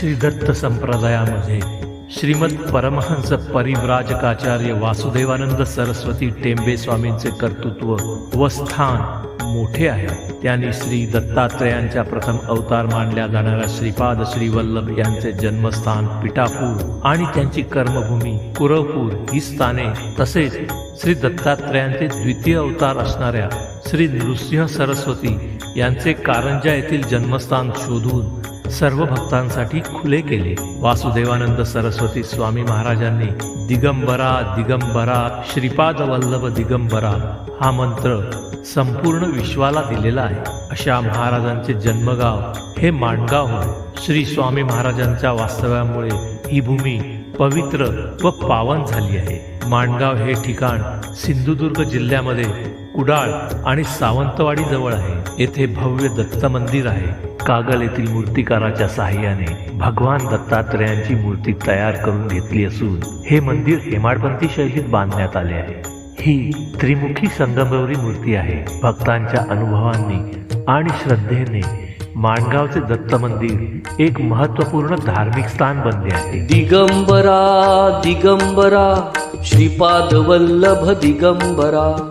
श्री दत्त संप्रदायामध्ये श्रीमद परमहंस परिव्राजकाचार्य वासुदेवानंद सरस्वती टेंबे स्वामींचे कर्तृत्व व स्थान मोठे आहे. त्यांनी श्री दत्तात्रयांच्या प्रथम अवतार मानल्या जाणाऱ्या श्रीपाद श्रीवल्लभ यांचे जन्मस्थान पिठापूर आणि त्यांची कर्मभूमी कुरवपूर ही स्थाने तसेच श्री दत्तात्रयांचे द्वितीय अवतार असणाऱ्या श्री नृसिंह सरस्वती यांचे कारंजा येथील जन्मस्थान शोधून सर्व भक्तांसाठी खुले केले. वासुदेवानंद सरस्वती स्वामी महाराजांनी दिगंबरा दिगंबरा श्रीपाद वल्लभ दिगंबरा हा मंत्र संपूर्ण विश्वाला दिलेला आहे. अशा महाराजांचे जन्मगाव हे माणगाव होय. श्री स्वामी महाराजांच्या वास्तव्यामुळे ही भूमी पवित्र व पावन झाली आहे. माणगाव हे ठिकाण सिंधुदुर्ग जिल्ह्यामध्ये कुडाळ आणि सावंतवाडी जवळ आहे. येथे भव्य दत्त मंदिर आहे. कागल येथील मूर्तिकाराच्या सहाय्याने भगवान दत्तात्रयांची मूर्ती तयार करून घेतली असून हे मंदिर हेमाडपंथी शैलीत बांधण्यात आले आहे. ही त्रिमुखी संगमरवरी मूर्ती आहे. भक्तांच्या अनुभवांनी आणि श्रद्धेने माणगावचे दत्त मंदिर एक महत्त्वपूर्ण धार्मिक स्थान बनले आहे. दिगंबरा दिगंबरा श्रीपाद वल्लभ दिगंबरा